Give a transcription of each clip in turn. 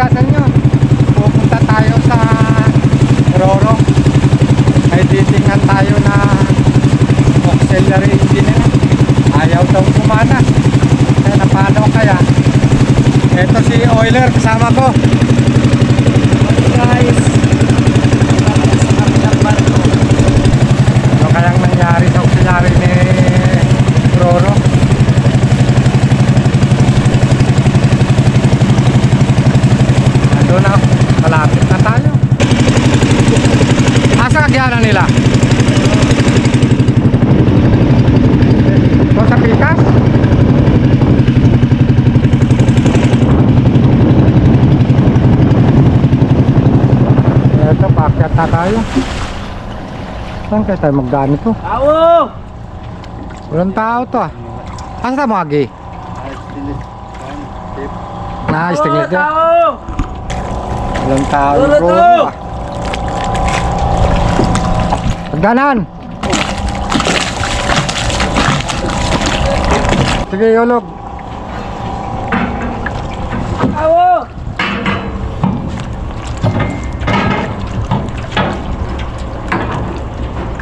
karagasan nyo. Pupunta tayo sa Roro. May titingnan tayo na auxiliary engineer. Ayaw daw kumana. Kaya na paano kaya? Ito si Oiler kasama ko. guys sa kabilang barko Ano kayang nangyari sa auxiliary ni Roro? Ando na, malapit na tayo. Asa kagyanan nila? Ito sa Pikas? Ito, paakyat na tayo. Saan kaya tayo magdaan ito? Awo! Walang tao to ah. Asa tayo mga gay? Istiglit yun. Tao! Walang tao. Tulo, bro. tulo. Pagdanan! Sige, yolog. Awo!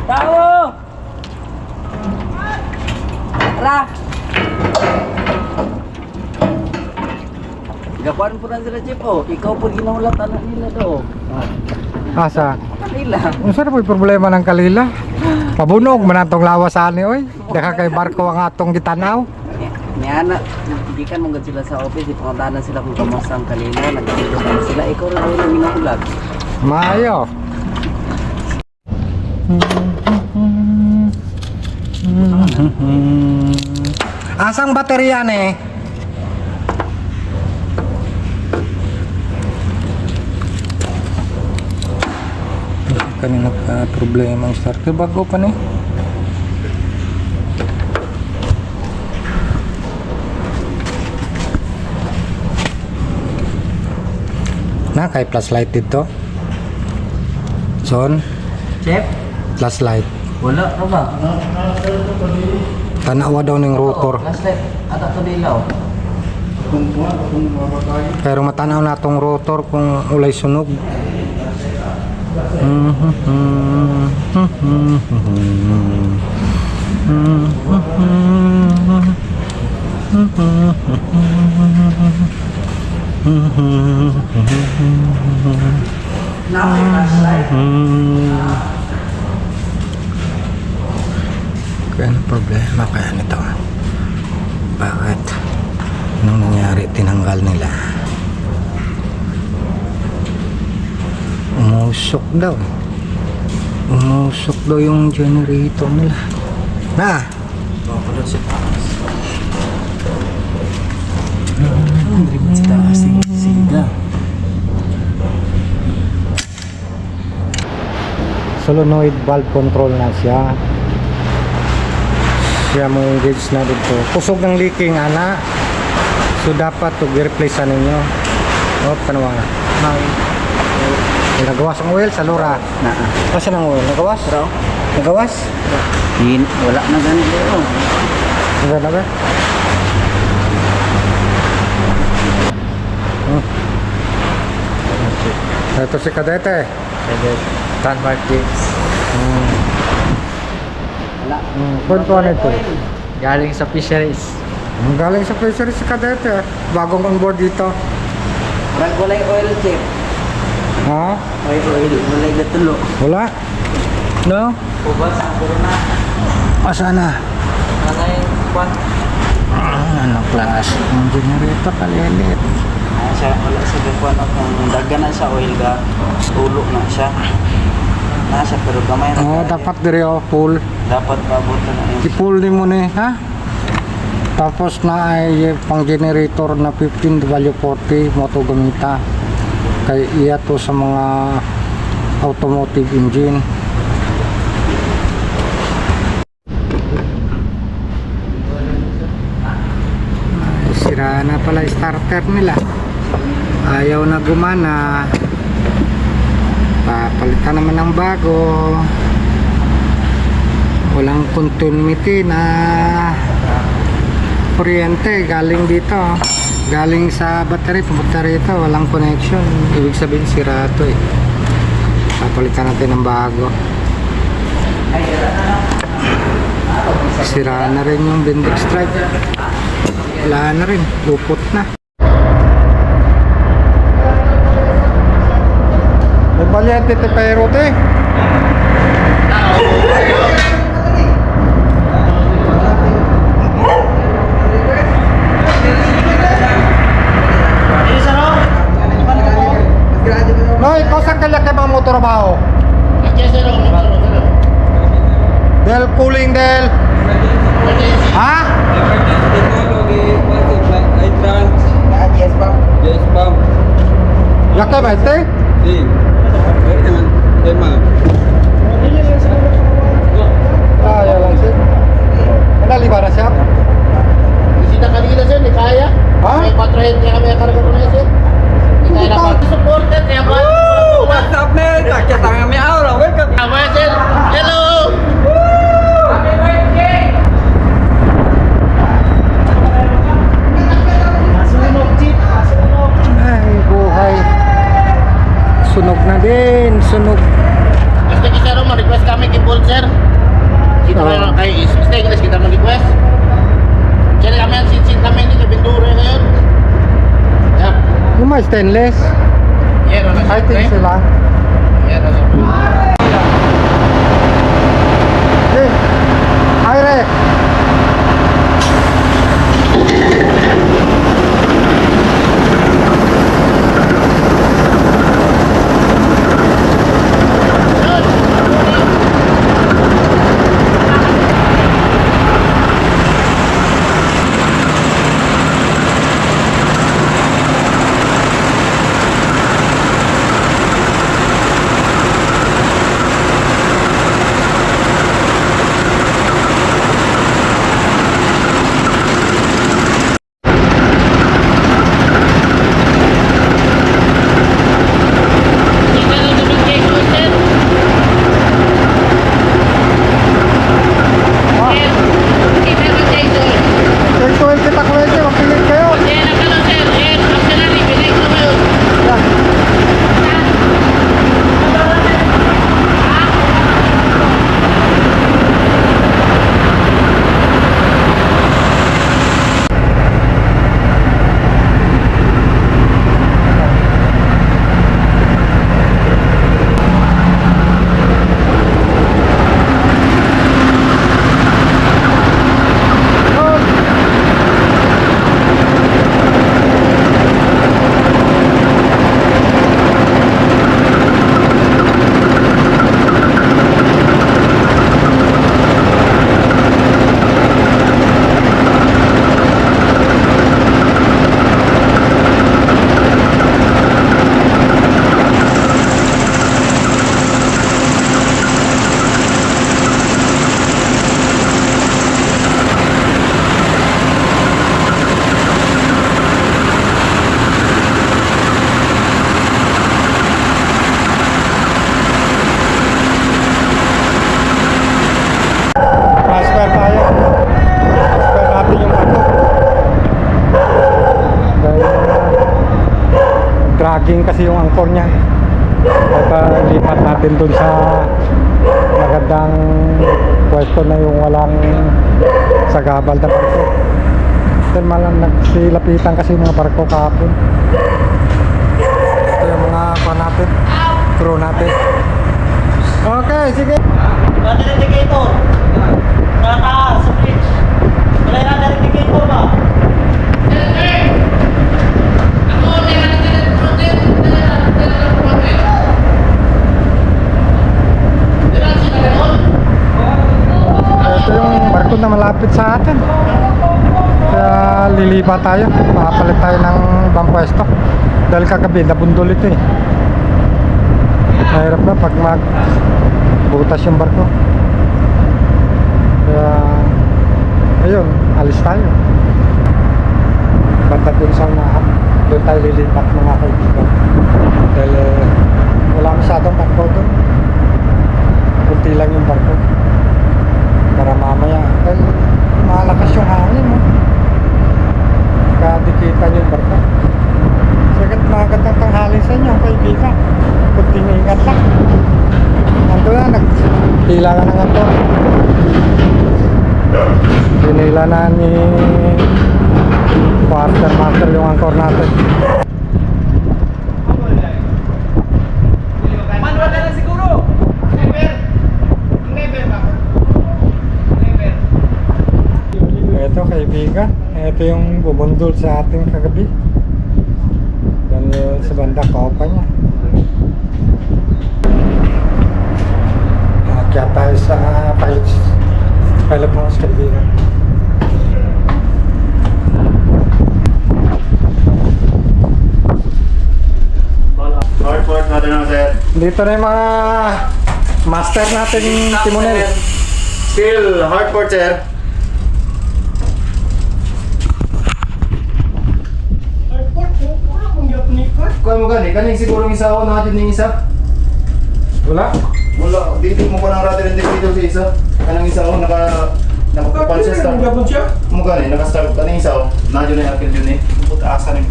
Tao! Tara! Gapuan po na sila, Chip. Oh, ikaw po ginahulatan na nila do. Asa? Kanila. Ano saan po yung problema ng kalila? Pabunog, manatong lawasan ni oy. Daka kay barko ang atong gitanaw. Niya na, hindi ka mong sila sa office, ipangandanan sila kung kamusta ang kanila, nagkakita sila, ikaw rin rin ang minahulag. Maayo. Asang baterya ni? Kanina ka problema ang starter bago pa ni. Na kay plus light dito. Son, Chef, plus light. wala ka ba? Tanawa daw ng rotor. Ata to dilaw. Pero matanaw na tong rotor kung ulay sunog. Napay Kaya ano problema kaya nito? Bakit? Anong nangyari? Tinanggal nila. Umusok daw. Umusok daw yung generator nila. Na! Daw siya taas. Hindi ba siya taas? Siga. solenoid valve control na siya siya mo engage na dito kusog ng leaking ana so dapat to i-replace na ninyo o panawa na nagawas ang oil sa lura Naa. kasi ng oil nagawas Pero, nagawas hin, wala na ganito. oh. Ano na ba? Hmm. Ito si Kadete. Tan Martins. Wala. Hmm. Kwento na ito. Galing sa fisheries. Ang galing sa fishery si Kadete. Bagong on board dito. Wala walay oil chip. Ha? Walay oil, walay gatulo. Wala? No? Ubas ang corona. Asa na? Nanay kwan. Ah, ano class? Ang generator kalilit. Ah, siya wala sa kung daga na siya oil ga ulo na siya. Na siya pero gamay na. Oh, kaya. dapat diri oh, full. dapat pabuto na yun. I-pull ni mo ni, ha? Tapos na ay pang generator na 15 W40 moto gamita. Kay iya to sa mga automotive engine. Ay, Sira na pala starter nila. Ayaw na gumana. Papalitan naman ng bago walang continuity na kuryente galing dito. Galing sa battery, pumunta rito, walang connection. Ibig sabihin sira to eh. Papalitan natin ng bago. Sira na rin yung bendix stripe. Wala na rin, lupot na. May balyente te pero te. No, ikaw sa kalya kay mga motorbaho. Del cooling del. Ha? Yakay ba ite? Ah, ya lang sir. Kanali ba na siya? Bisita kanina sir, di kaya. Ha? May 4 head kaya kami karga ko na sir. Di kaya na pa. Supported kaya ba? What's up, man? Takya tangan may aura. Welcome. Tama sir. Hello. Ay, buhay. Sunog na din, sunog. Gusto kita sir, ma-request kami kay Paul sir. Kita Oo. oh. kay Stay English kita ma-request. Sir, kami ang sit-sit kami ni Kabindure ngayon. Yep. Yung mga stainless. Yeah, no, I think sila. Natin dun sa magandang pwesto na yung walang sagabal na barko. Dahil malang nagsilapitan kasi yung mga barko kahapon. Ito yung mga pa natin, crew natin. Okay, sige. Dati indicator. Naka sa bridge. Wala na dati indicator ba? Ito barko na malapit sa atin. Kaya lilipat tayo. Makapalit tayo ng ibang pwesto. Dahil kagabi, nabundol ito eh. Mahirap na pag mag butas yung barko. Kaya, ayun, alis tayo. Banda dun sa unahan. Doon tayo lilipat mga kaibigan. Dahil eh, wala masyadong barko doon. Kunti lang yung barko para mamaya. Dahil malakas yung hangin mo kadikitan yung barko. Sagat magandang tanghali sa inyo kaibigan. Kunting ingat lang. Nandun na nagtila ka na nga to. Pinila na ni quarter master yung angkor natin. Kaibigan, ito yung bumundol sa ating kagabi. Yung sa banda kaupa niya. Akyat tayo sa pilot, pilot house kaibigan. Hardport natin na sir. Dito na yung mga master natin timonel. Still hardport sir. Kuha mo gani, kaning siguro isa ako nakatid ng isa. Wala? Wala, dito mo pa ng rudder indicator sa isa. Kanang isa ako naka nakakupan siya start. Mo gani, naka-start kaning isa ako. Nadyo na yung akin yun eh. Put asa rin.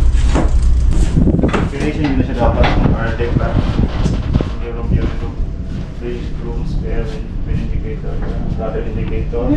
Configuration yun na siya dapat. Para take back. Yung yung yung bridge, room, spare, indicator, rudder indicator.